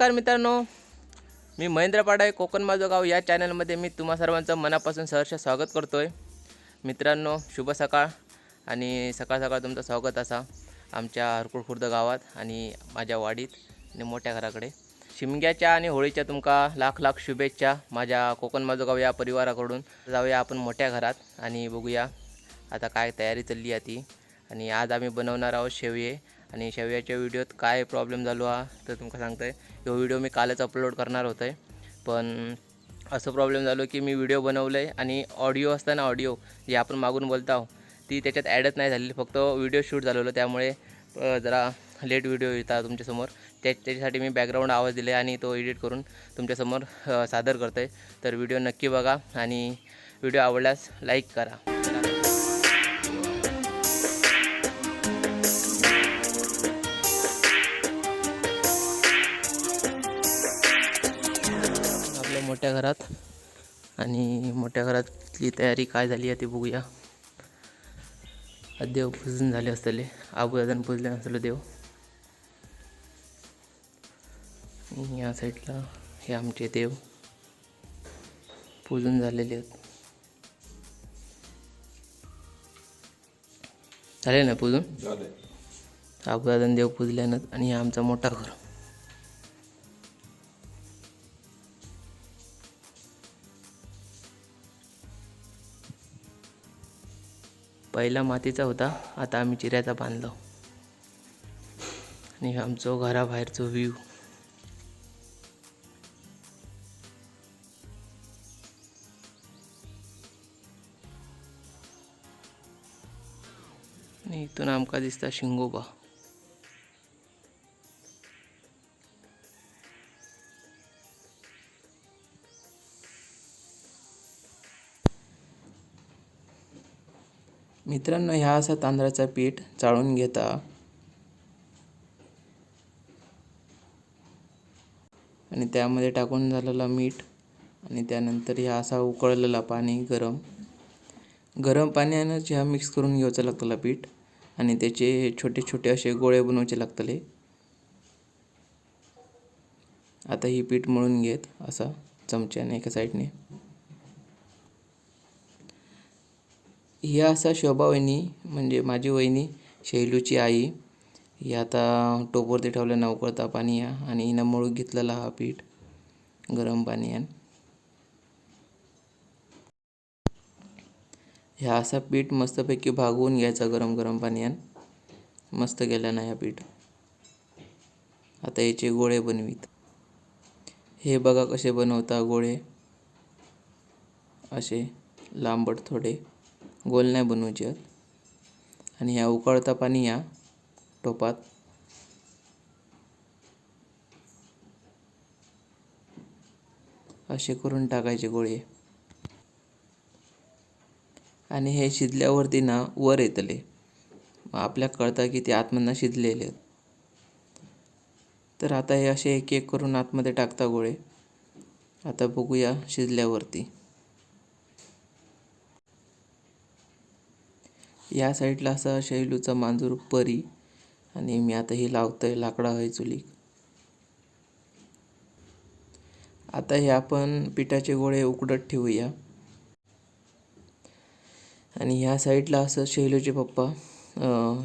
नमस्कार मित्रांनो. मी महेंद्र पाडाय कोकण माझं गाव या चॅनलमध्ये मी तुम्हा सर्वांचं मनापासून सहर्ष स्वागत करतो आहे मित्रांनो शुभ सकाळ आणि सकाळ सकाळ तुमचं स्वागत असा आमच्या हरकुळ खुर्द गावात आणि माझ्या वाडीत आणि मोठ्या घराकडे. शिमग्याच्या आणि होळीच्या तुमका लाख लाख शुभेच्छा माझ्या कोकण माझं गाव या परिवाराकडून. जाऊया आपण मोठ्या घरात आणि बघूया आता काय तयारी चालली आहे ती. आणि आज आम्ही बनवणार आहोत शेवये. आणि शेवयाच्या व्हिडिओत काय प्रॉब्लेम झालो हा तर तुमका सांगतं आहे ह्यो व्हिडिओ मी कालच अपलोड करणार होतो आहे पण असं प्रॉब्लेम झालो की मी व्हिडिओ बनवलं आहे आणि ऑडिओ असताना ऑडिओ जे आपण मागून बोलत आहो ती त्याच्यात ॲडच नाही झालेली. फक्त व्हिडिओ शूट झालेलो. त्यामुळे जरा लेट व्हिडिओ येतात तुमच्यासमोर त्या त्याच्यासाठी मी बॅकग्राऊंड आवाज दिले आणि तो एडिट करून तुमच्यासमोर सादर करतो आहे तर व्हिडिओ नक्की बघा आणि व्हिडिओ आवडल्यास लाईक करा. मोठ्या घरात. आणि मोठ्या घरातली तयारी काय झाली आहे ते बघूया. देव पूजन झाले असतले. आबूदादान पूजले नसलं देव. या साईडला हे आमचे देव पूजन झालेले आहेत. झाले ना पूजन? आबूदादान देव पूजल्यानं आणि हे आमचं मोठा घर. पहिला मातीचा होता. आता आम्ही चिऱ्याचा बांधलो. आणि आमचो आमचं घराबाहेरचं व्ह्यू आणि इथून आमका दिसता शिंगोबा. मित्रांनो ह्या असा तांदळाचा पीठ चाळून घेता. आणि त्यामध्ये टाकून झालेला मीठ आणि त्यानंतर ह्या असा उकळलेला पाणी गरम. गरम पाण्यानंच ह्या मिक्स करून घ्यायचं लागतला पीठ. आणि त्याचे छोटे छोटे असे गोळे बनवायचे लागतले. आता ही पीठ मळून घेत असा चमच्याने एका साईडने ही असा शोभा वहिनी म्हणजे माझी वहिनी शैलूची आई ही आता टोपवरती ठेवलं नवकळता पाणी या आणि हिनं मळून घेतलेला हा पीठ गरम पाणी यान ह्या असा पीठ मस्तपैकी भागवून घ्यायचा गरम गरम पाण्यान मस्त गेला ना ह्या पीठ. आता याचे गोळे बनवीत. हे बघा कसे बनवता गोळे. असे लांबट थोडे. गोल नाही बनवायचे आणि ह्या उकळता पाणी या टोपात असे करून टाकायचे गोळे. आणि हे शिजल्यावरती ना वर येतले. मग आपल्या कळतं की ते आतमधनं शिजलेले आहेत. तर आता हे असे एक एक करून आतमध्ये टाकता गोळे. आता बघूया शिजल्यावरती. या साईडला असा शैलूचा मांजूर परी आणि मी आता ही आहे लाकडा आहे चुलीक आता हे आपण पिठाचे गोळे उकडत ठेवूया. आणि ह्या साईडला असं शैलूचे पप्पा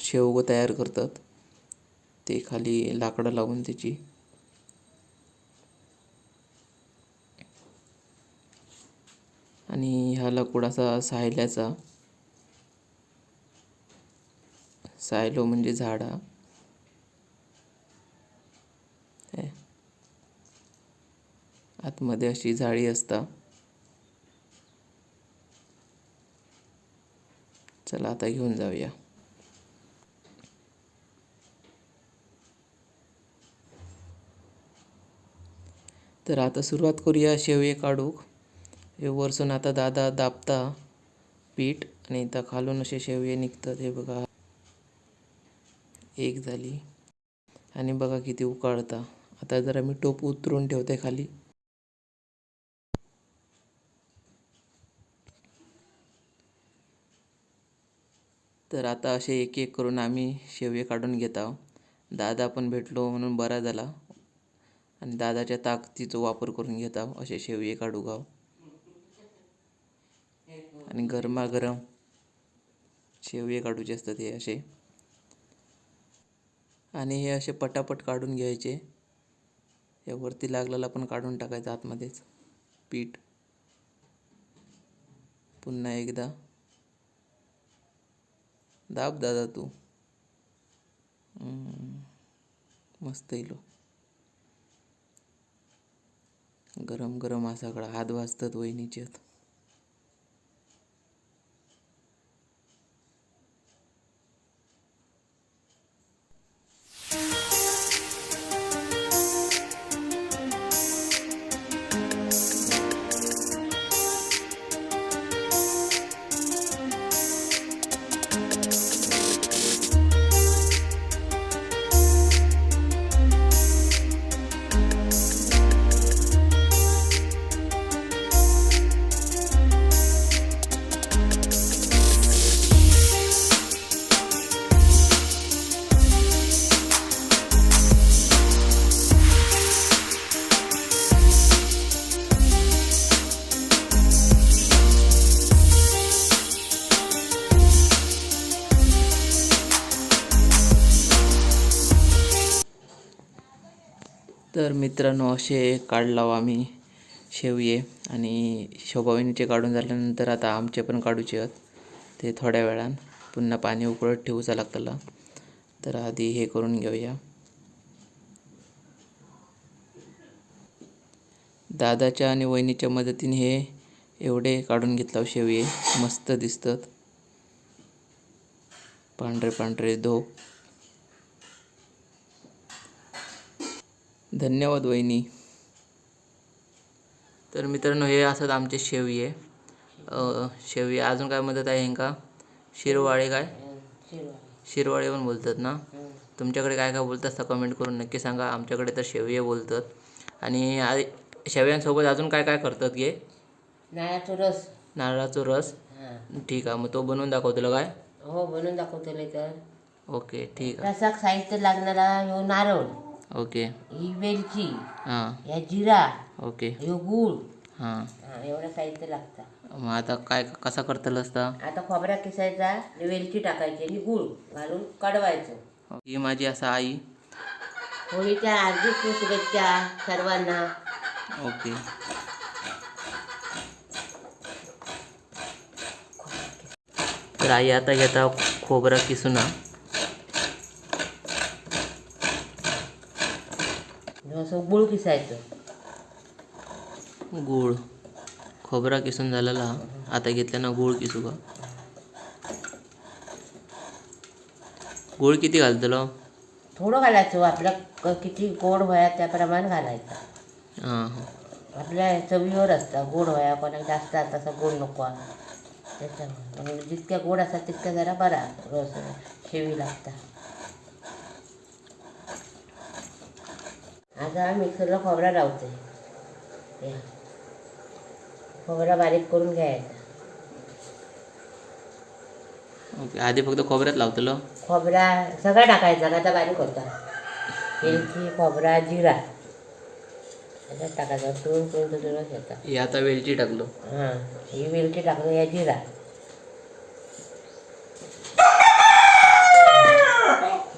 शेवगं तयार करतात. ते खाली लाकडं लावून त्याची. आणि ह्या लाकूडाचा सायल्याचा सायलो म्हणजे झाडा. आतमध्ये अशी जाळी असता. चला आता घेऊन जाऊया. तर आता सुरुवात करूया शेवये काढूक. हे वरसून आता दादा दाबता पीठ आणि इथं खालून असे शेवये निघतात. हे बघा. एक झाली. आणि बघा किती उकाळता. आता जरा मी टोप उतरून ठेवते खाली. तर आता असे एक एक करून आम्ही शेवये काढून घेत आहोत. दादा पण भेटलो म्हणून बरा झाला. आणि दादाच्या ताकदीचा वापर करून घेत आहोत. असे शेवये काढू गाव. आणि गरमागरम शेवये काढूचे असतात हे असे. आणि हे असे पटापट काढून घ्यायचे. या वरती लागलेला पण काढून टाकायचा आतमध्येच. पीठ. पुन्हा एकदा. दाब दादा तू. मस्त येलो गरम गरम हा सगळा. हात वाजतात वहिनीच्यात तर मित्रांनो असे काढलाव आम्ही. शेवये. आणि शोभाविनीचे काढून झाल्यानंतर आता आमचे पण काढूचे आहेत. ते थोड्या वेळान. पुन्हा पाणी उकळत ठेवूचा लागतला तर आधी हे करून घेऊया. दादाच्या आणि वहिनीच्या मदतीने हे एवढे काढून घेतला शेवये. मस्त दिसतात. पांढरे पांढरे धोक धन्यवाद वहिनी. तर मित्रांनो हे असतात आमचे शेवये. अ, शेवये अजून काय मदत आहे का शिरवाळे काय? शिरवाळे पण बोलतात ना? तुमच्याकडे काय काय बोलतात तर कमेंट करून नक्की सांगा. आमच्याकडे तर शेवये बोलतात. आणि आ- शेवयांसोबत अजून काय काय करतात गे? नारळाचा रस. नारळाचा रस? हां. ठीक आहे मग तो बनवून दाखव तुला काय? हो बनवून दाखवतले तर ओके ठीक आहे. रसाक साहित्य लागणारा नारळ. ओके ही वेलची हां. ह्या जिरा. ओके ह्यो गूळ हां. हा एवढं साहित्य लागतं. मग आता काय कसं करतलं असता? आता खोबरा किसायचा आणि वेलची टाकायची आणि गूळ घालून कडवायचं. ही माझी असा आई. होळीच्या हार्दिक शुभेच्छा सर्वांना. ओके तर आई आता घेता खोबरा किसूना असं गूळ किसायचं गूळ. खोबरा किसून झालेला. हा. आता घेतल्यानं गूळ किसू का? गूळ किती घालतलो? थोडं घालायचं आपल्या क- किती गोड व्हाया त्याप्रमाणे घालायचं. हां हां. आपल्या चवीवर असतं गोड व्हाया कोणाक जास्त तसा गोड नको. त्याच्यामुळे. म्हणजे जितक्या गोड असतात तितक्या जरा बरा रस शेवी लागता. आता मिक्सरला खोबरा लावते हे. खोबरा बारीक करून घ्यायचा. ओके आधी फक्त खोबऱ्यात लावतलो. खोबरा सगळा टाकायचा आता बारीक होता. वेलची खोबरा जिरा. त्याच्यात टाकायचा टून टून तो रस येतात हे आता वेलची टाकलो. हां ही वेलची टाकलं या जिरा.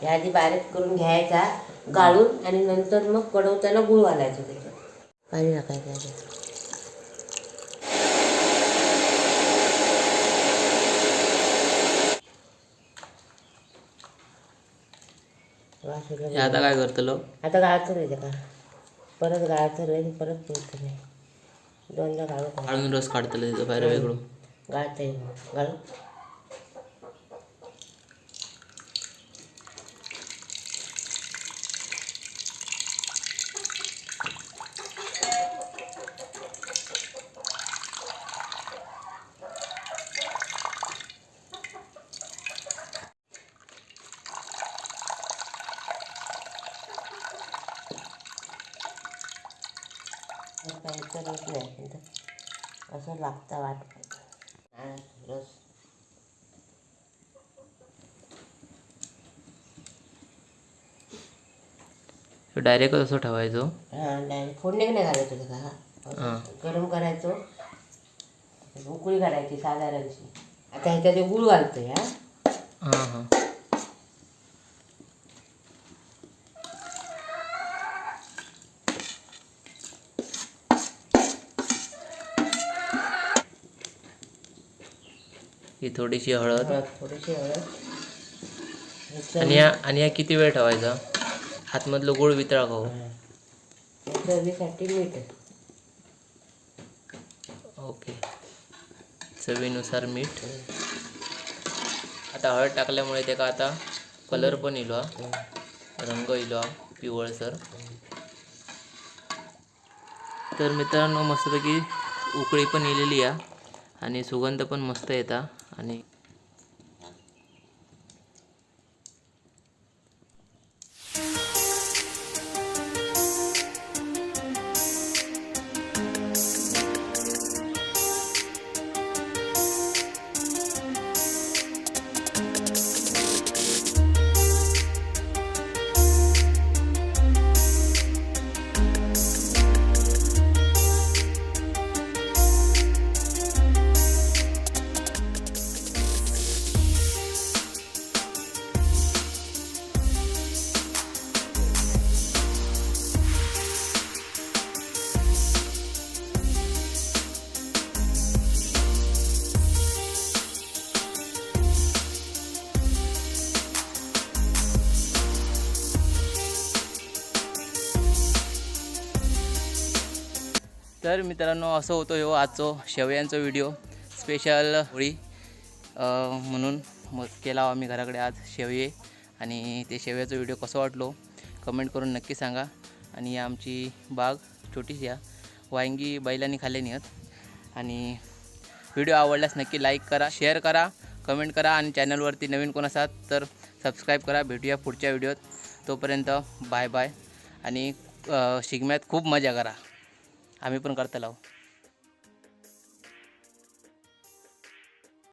या आधी बारीक करून घ्यायचा. गाळून आणि नंतर मग कडवताना गुळ घालायचं त्याच्यात. पाणी टाकायचं. वास हे. आता काय करतलो आता गाळतो रे का परत गाळतो रे आणि परत पिळतो रे दोनदा गाळू का? काढून रस काढतलो त्याचं बाहेर वेगळं. गाळते गाळू प्यायचं रस नाही असं लागतं वाट हा, रस डायरेक्ट असं ठेवायचो? हा नाही फोडणी नाही घालायचं. असं गरम करायचो. उकळी घालायची साधारणशी आता ह्याच्यात गुळ घालतोय हा. हां हां. ही थोडीशी हळद. थोडीशी आणि या आणि या किती वेळ ठेवायचा? आतमधलं गुळ वितळा खाऊ. चवीसाठी मीठ ओके. चवीनुसार मीठ. आता हळद टाकल्यामुळे त्याका आता कलर पण इलो हा. रंग हा, पिवळसर तर मित्रांनो मस्तपैकी उकळी पण इलेली आहे. आणि सुगंध पण मस्त येता आणि तर मित्रांनो असं होतो हो आजचो शेवयांचा व्हिडिओ स्पेशल होळी म्हणून मग केला आम्ही घराकडे आज शेवये. आणि ते शेवयाचा व्हिडिओ कसं वाटलो कमेंट करून नक्की सांगा. आणि आमची बाग छोटीशी या वांगी बैलांनी खाल्ले नाही आणि व्हिडिओ आवडल्यास नक्की लाईक करा शेअर करा कमेंट करा. आणि चॅनलवरती नवीन कोण असाल तर सबस्क्राईब करा. भेटूया पुढच्या व्हिडिओत तोपर्यंत बाय बाय आणि शिगम्यात खूप मजा करा. आम्ही पण करता लावू